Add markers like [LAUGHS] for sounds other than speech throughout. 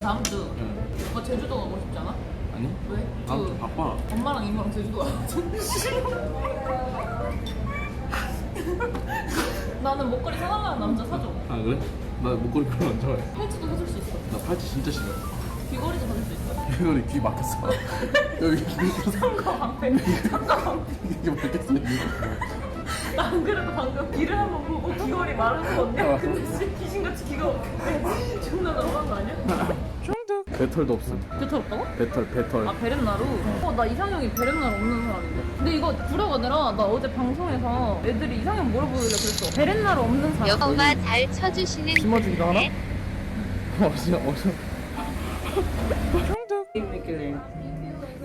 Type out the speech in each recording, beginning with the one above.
다음 주 오빠 제주도 가고 싶지 않아? 아니? 왜? 다음 그주 바빠. 엄마랑 이모랑 제주도 가야 [LAUGHS] 나는 목걸이 사달라는 남자 사줘. 아 그래? 나 목걸이 별로 안 좋아해. 팔찌도 사줄 수 있어. 나 팔찌 진짜 싫어. 귀걸이도 사줄 수 있어. 이거는 귀 막혔어. [LAUGHS] 여기 귀 삼각 방패. 삼각 방패. 이게 막혔어. [LAUGHS] 난 그래도 방금 귀를 한번 보고 귀걸이 말았거든요. 근데 진짜 귀신같이 귀가 막혔대. [LAUGHS] 존나 너무한 거 아니야? 배털도 없어. 배털 없다고? 배털 배털. 아 베렌나루? 어 나 이상형이 베렌나루 없는 사람인데 근데 이거 구라가 아니라 나 어제 방송에서 애들이 이상형 물어보길래 그랬어 베렌나루 없는 사람 여보가 잘 쳐주시는 심어주기도 하나? 어시야 어시.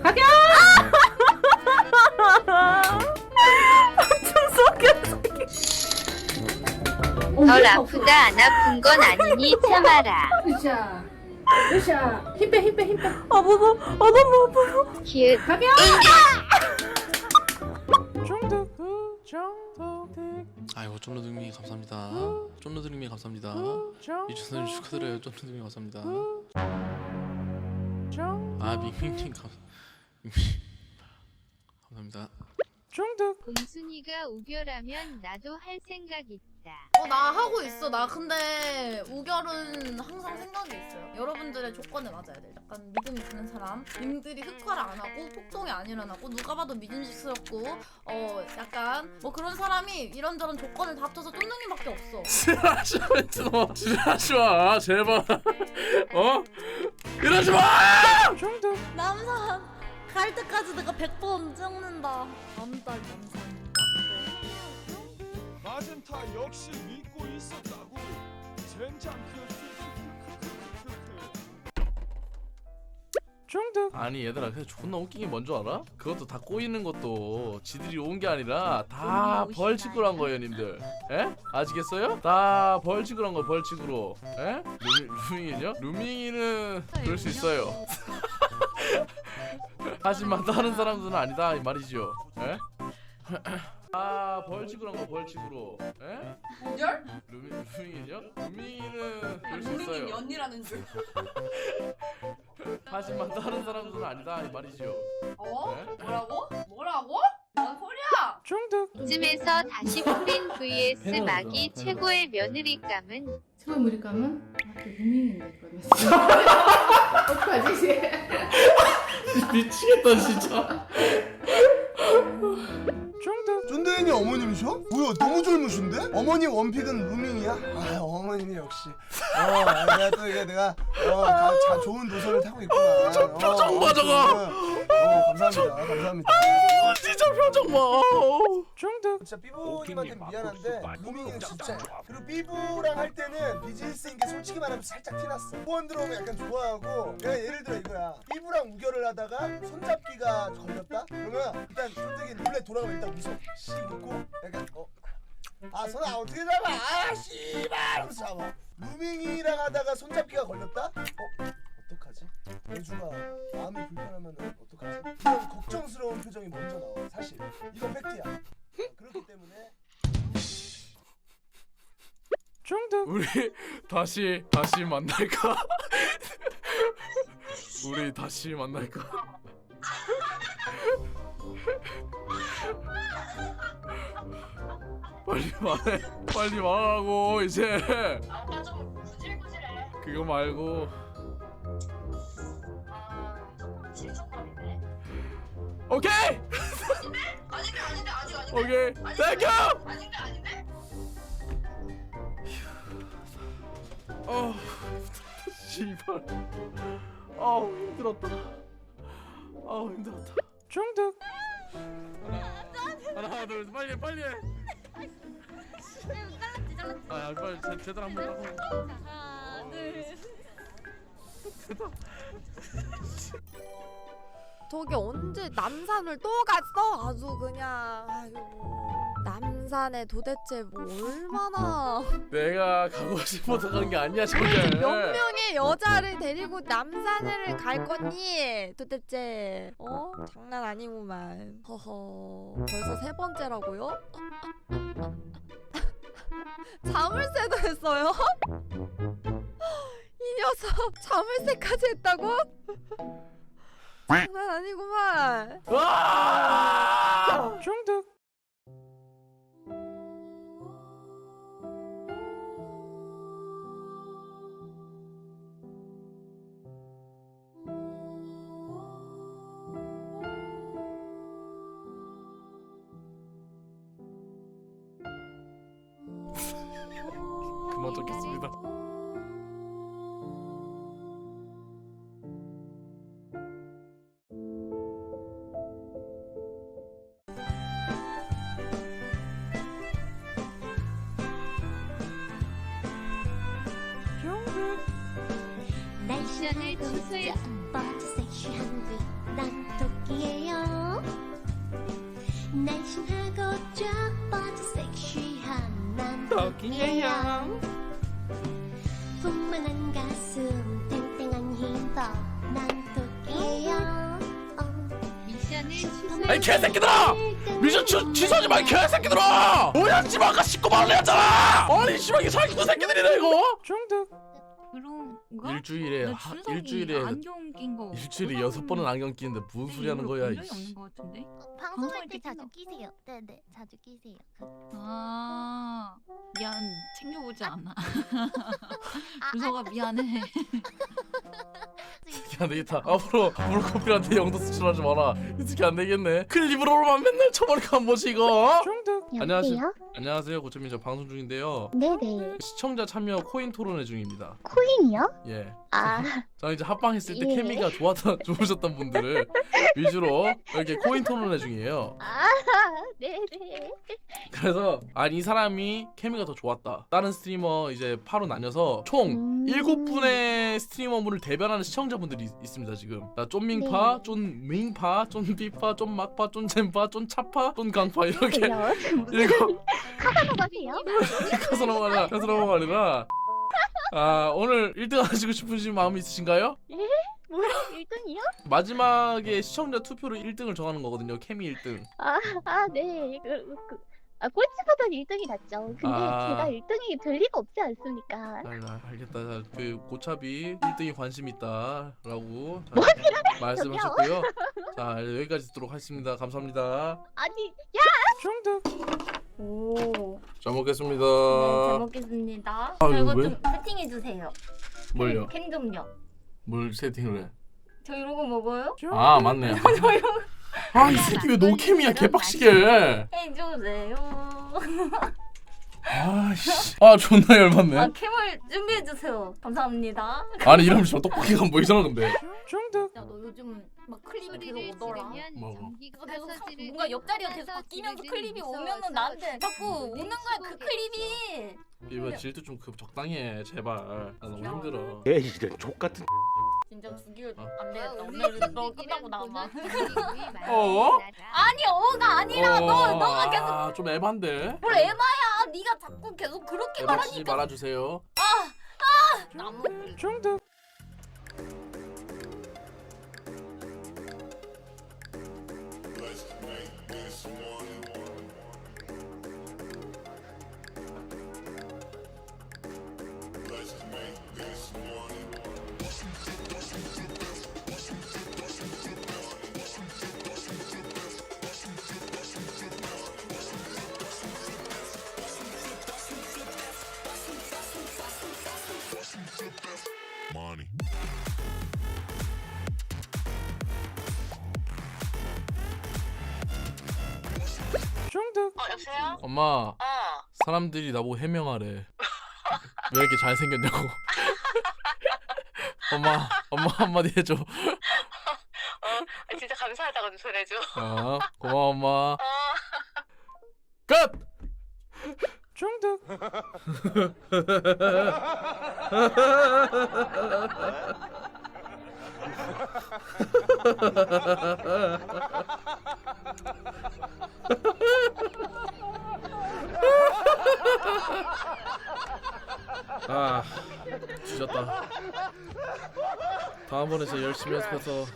가겨! 덜 아프다. 안 아픈 건 아니니 참아라. 으쌰. 으쌰. 힘 빼 힘 빼 힘 빼. 아 무서워. 아 너무 아파요 기읒 아이고 쫀르드님이 감사합니다. 쫀르드님이 감사합니다. 이준선님 축하드려요. 쫀르드님이 감사합니다. 아 밍밍님 감 감사합니다. 곰순이가 우결하면 나도 할 생각 있다. 어 나 하고 있어 나 근데 우결은 항상 생각이 있어요 여러분들의 조건에 맞아야 돼 약간 믿음이 가는 사람 님들이 흑화를 안 하고 폭동이 안 일어나고 누가 봐도 믿음직스럽고 어 약간 뭐 그런 사람이 이런저런 조건을 다 합쳐서 쫀득님밖에 없어 [LAUGHS] 지랄하지 마. 지랄하지 마. 제발. [LAUGHS] 어? 이러지 마. 남산 갈 때까지 내가 100번 찍는다 남달 남산 마젠타 역시 믿고 있었다고 젠장 크크크크크크 아니 얘들아 존나 웃긴 게 뭔 줄 알아? 그것도 다 꼬이는 것도 지들이 온 게 아니라 다 벌칙으로 한 거예요 님들 에? 아시겠어요? 다 벌칙으로 한 거예요 벌칙으로 에? 루밍, 루밍이요? 루밍이는 그럴 수 있어요 [LAUGHS] 하지만 다른 사람들은 아니다 이 말이죠 에? 아 벌칙으로 한 거 벌칙으로 에? 우결? 루밍, 루밍이요? 루밍이는 그럴 수 있어요 연이라는 줄 [LAUGHS] 하지만 다른 사람들은 아니다 이 말이죠 어? 에? 뭐라고? 뭐라고? 뭔 소리야? 이쯤에서 다시 풀린 vs 막이 최고의 며느리감은 최고의 무리감은? 아, 그 무밍인데 그러면 어떡하지? [LAUGHS] 미치겠다 진짜 [LAUGHS] 어머님이셔? 뭐야 너무 젊으신데? 어머니 원픽은 루밍이야? 아 어머님이 역시 어 아, 내가 또 이게 내가 어 가, 자, 좋은 노선을 타고 있구나 저 표정 봐, 저거. 어 감사합니다 감사합니다 진짜 표정 봐 진짜 삐부님한테 미안한데 루밍이는 진짜 그리고 삐부랑 할 때는 비즈니스인 게 솔직히 말하면 살짝 티났어 후원 들어오면 약간 좋아하고 내가 예를 들어 이거야 삐부랑 우결을 하다가 손잡기가 걸렸다? 그러면 일단 쫀득이 룰렛 돌아가면 일단 웃어 씨 웃고 약간 어 아, 손 아 어떻게 잡아? 아, 씨발! 하면서 잡아. 루밍이랑 하다가 손잡기가 걸렸다? 어? 어떡하지? 예주가 마음이 불편하면 어떡하지? 이런 걱정스러운 표정이 먼저 나와, 사실. 이건 팩트야. 그렇기 때문에 우리 다시 다시 만날까? [LAUGHS] 우리 다시 만날까? [LAUGHS] 빨리 말해 빨리 말하라고 이제 아빠 좀 구질구질해 그거 말고 오케이? 아닌데 아닌데 아직 아닌데. 오케이. 땡큐 아닌데 아닌데? 어 씨발. 아우 힘들었다. 아우 힘들었다. 중득 하나 하나 둘 셋, 빨리 해, 빨리 해. 아 빨리 제, 제대로 한번 하고 저기 언제 남산을 또 갔어? 아주 그냥 아이고 남산에 도대체 뭐 얼마나 내가 가고 싶어서 가는 게 아니야 저게 몇 명의 여자를 데리고 남산을 갈 거니? 도대체 어? 장난 아니구만 허허 벌써 세 번째라고요? [LAUGHS] 자물쇠도 했어요? [LAUGHS] 이 녀석 자물쇠까지 했다고? 장난 아니구만. 아! 중득. 그만 듣겠습니다. 뻗어 섹시한 듯난 토끼예요 날씬하고 쫙 뻗어 섹시한 난 토끼예요 풍만한 가슴 탱탱한 힘도 난 토끼예요 미션을 아이 개새끼들아! 미션 취, 취소하지 마, 이 개새끼들아! 뭐야, 집 아까 씻고 말래 했잖아! 아니, 씨발, 이게 사기꾼 새끼들이네, 이거! 중득. 일주일에, 나 하, 준석이 일주일에, 안경 낀 거 일주일에 여섯 번은 안경 끼는데 무슨 소리 하는 거야, 본 적이 이씨. 없는 거 같은데? 방송할 때 방송할 때 자주? 끼세요. 네네 자주 끼세요. 아 미안. 챙겨보지 않아. [LAUGHS] 준석아 미안해 [LAUGHS] 안 되겠다. 앞으로 물코피한테 영도 수출하지 마라. 이 새끼 안 되겠네. 클립으로만 맨날 쳐버리까 한 번씩 이거. 안녕하세요. 안녕하세요, 고천민 저 방송 중인데요. 네네 시청자 참여 코인 토론회 중입니다. 코인이요? 예. 아 저는 이제 합방했을 때 예. 케미가 좋았던 [LAUGHS] 좋으셨던 분들을 위주로 이렇게 코인 토론회 중이에요. 아, 네네. 그래서 아니 이 사람이 케미가 더 좋았다. 다른 스트리머 이제 파로 나뉘어서 총 음. 일곱 분의 스트리머분을 대변하는 시청자분들이 있, 있습니다 지금. 자, 쫀밍파, 네. 쫀밍파, 쫀비파, 쫀막파, 쫀젠파, 쫀차파, 쫀강파 이렇게 그래요? 일곱 카사노바세요? [LAUGHS] 가서너가 아니라 가서너가 아니라 아 오늘 1등 하시고 싶으신 마음이 있으신가요? 뭐야? 1등이요? 마지막에 시청자 투표로 1등을 정하는 거거든요. 케미 1등. 아, 아, 네. 그, 그, 아, 꼴찌보다 1등이 낫죠. 근데 아. 제가 1등이 될 리가 없지 않습니까? 아, 아, 알겠다. 자, 그 고차비 1등에 관심 있다라고 자, 말씀하셨고요. [LAUGHS] 자 여기까지 듣도록 하겠습니다. 감사합니다. 아니, 중득. 오. 잘 먹겠습니다. 네, 잘 먹겠습니다. 아, 저 이거 왜? 좀 세팅해 주세요. 뭘요? 캔 좀요. 뭘 세팅을 해? 저 이러고 먹어요? 아 맞네. [LAUGHS] 아이 새끼 왜 노캠이야 개빡시게. 해 주세요. [LAUGHS] 아씨. 아 존나 열받네. 아, 캠을 준비해주세요. 감사합니다. 아니 이러면 떡볶이가 뭐 이상한 건데. 중득. 야, 너 요즘 막 클립이 계속 오더라. 뭐, 뭐. 계속 뭔가 옆자리가 거 계속 바뀌면서 클립이 오면은 나한테 자꾸 오는 거야 그. 클립이. 이거 질투 좀 그 적당히 해 제발. 나 너무 힘들어. 애 이런 족 같은 진짜 죽일 어. 안 되겠다. 오늘 너 끝나고 나와. [LAUGHS] 어? 아니 어가 아니라 너 너가 계속 아, 좀 에반데. 뭘 에바야. 네가 자꾸 계속 그렇게 말하니까 말아주세요. 나무. 중득. 어 여보세요? 엄마, 어. 사람들이 나보고 해명하래. 왜 이렇게 잘생겼냐고. [LAUGHS] 엄마, 엄마 한마디 해줘. 아, 진짜 감사하다고 좀 전해줘. 아, 고마워 엄마. 어. 끝. 중득. [LAUGHS] 아, 뒤졌다. 다음번에 진짜 열심히 연습해서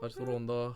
다시 돌아온다.